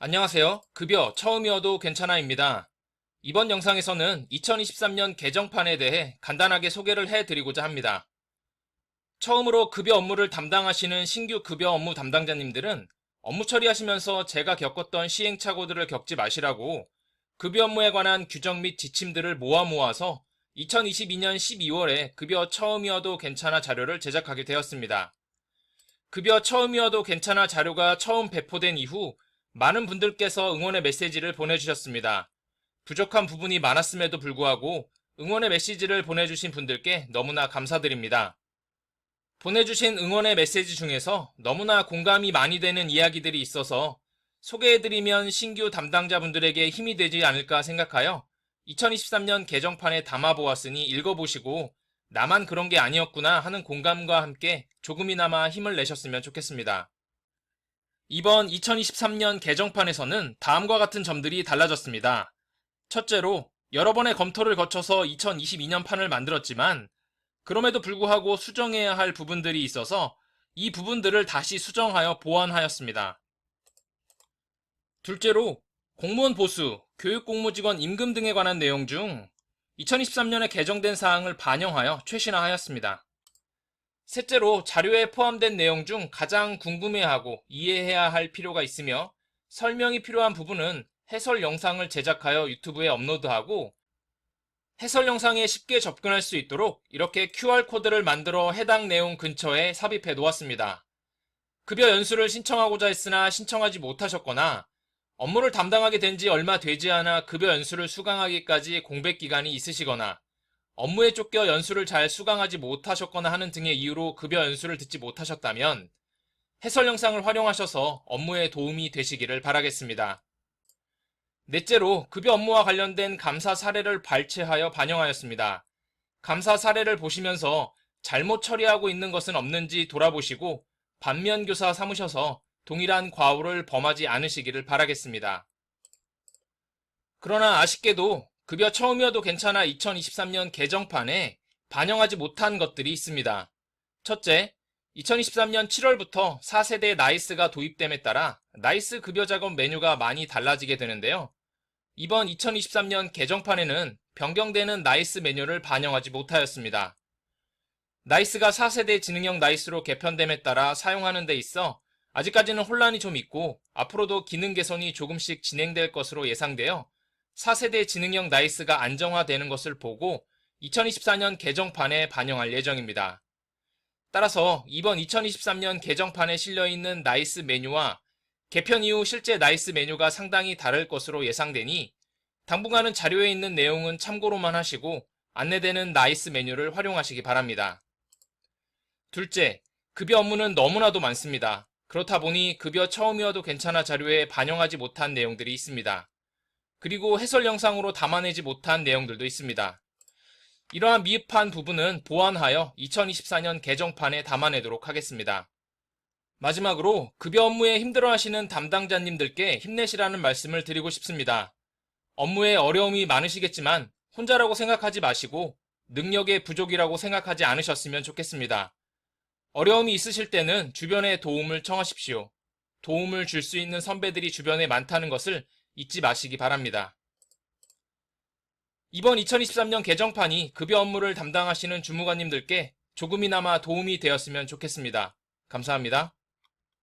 안녕하세요. 급여 처음이어도 괜찮아입니다. 이번 영상에서는 2023년 개정판에 대해 간단하게 소개를 해드리고자 합니다. 처음으로 급여 업무를 담당하시는 신규 급여 업무 담당자님들은 업무 처리하시면서 제가 겪었던 시행착오들을 겪지 마시라고 급여 업무에 관한 규정 및 지침들을 모아 모아서 2022년 12월에 급여 처음이어도 괜찮아 자료를 제작하게 되었습니다. 급여 처음이어도 괜찮아 자료가 처음 배포된 이후 많은 분들께서 응원의 메시지를 보내주셨습니다. 부족한 부분이 많았음에도 불구하고 응원의 메시지를 보내주신 분들께 너무나 감사드립니다. 보내주신 응원의 메시지 중에서 너무나 공감이 많이 되는 이야기들이 있어서 소개해드리면 신규 담당자분들에게 힘이 되지 않을까 생각하여 2023년 개정판에 담아보았으니 읽어보시고 나만 그런 게 아니었구나 하는 공감과 함께 조금이나마 힘을 내셨으면 좋겠습니다. 이번 2023년 개정판에서는 다음과 같은 점들이 달라졌습니다. 첫째로 여러 번의 검토를 거쳐서 2022년 판을 만들었지만 그럼에도 불구하고 수정해야 할 부분들이 있어서 이 부분들을 다시 수정하여 보완하였습니다. 둘째로 공무원 보수, 교육공무직원 임금 등에 관한 내용 중 2023년에 개정된 사항을 반영하여 최신화하였습니다. 셋째로 자료에 포함된 내용 중 가장 궁금해하고 이해해야 할 필요가 있으며 설명이 필요한 부분은 해설 영상을 제작하여 유튜브에 업로드하고 해설 영상에 쉽게 접근할 수 있도록 이렇게 QR코드를 만들어 해당 내용 근처에 삽입해 놓았습니다. 급여 연수를 신청하고자 했으나 신청하지 못하셨거나 업무를 담당하게 된 지 얼마 되지 않아 급여 연수를 수강하기까지 공백 기간이 있으시거나 업무에 쫓겨 연수를 잘 수강하지 못하셨거나 하는 등의 이유로 급여 연수를 듣지 못하셨다면 해설 영상을 활용하셔서 업무에 도움이 되시기를 바라겠습니다. 넷째로 급여 업무와 관련된 감사 사례를 발췌하여 반영하였습니다. 감사 사례를 보시면서 잘못 처리하고 있는 것은 없는지 돌아보시고 반면 교사 삼으셔서 동일한 과오를 범하지 않으시기를 바라겠습니다. 그러나 아쉽게도 급여 처음이어도 괜찮아 2023년 개정판에 반영하지 못한 것들이 있습니다. 첫째, 2023년 7월부터 4세대 나이스가 도입됨에 따라 나이스 급여 작업 메뉴가 많이 달라지게 되는데요. 이번 2023년 개정판에는 변경되는 나이스 메뉴를 반영하지 못하였습니다. 나이스가 4세대 지능형 나이스로 개편됨에 따라 사용하는 데 있어 아직까지는 혼란이 좀 있고 앞으로도 기능 개선이 조금씩 진행될 것으로 예상되어 4세대 지능형 나이스가 안정화되는 것을 보고 2024년 개정판에 반영할 예정입니다. 따라서 이번 2023년 개정판에 실려있는 나이스 메뉴와 개편 이후 실제 나이스 메뉴가 상당히 다를 것으로 예상되니 당분간은 자료에 있는 내용은 참고로만 하시고 안내되는 나이스 메뉴를 활용하시기 바랍니다. 둘째, 급여 업무는 너무나도 많습니다. 그렇다 보니 급여 처음이어도 괜찮아 자료에 반영하지 못한 내용들이 있습니다. 그리고 해설 영상으로 담아내지 못한 내용들도 있습니다. 이러한 미흡한 부분은 보완하여 2024년 개정판에 담아내도록 하겠습니다. 마지막으로 급여 업무에 힘들어하시는 담당자님들께 힘내시라는 말씀을 드리고 싶습니다. 업무에 어려움이 많으시겠지만 혼자라고 생각하지 마시고 능력의 부족이라고 생각하지 않으셨으면 좋겠습니다. 어려움이 있으실 때는 주변에 도움을 청하십시오. 도움을 줄 수 있는 선배들이 주변에 많다는 것을 잊지 마시기 바랍니다. 이번 2023년 개정판이 급여 업무를 담당하시는 주무관님들께 조금이나마 도움이 되었으면 좋겠습니다. 감사합니다.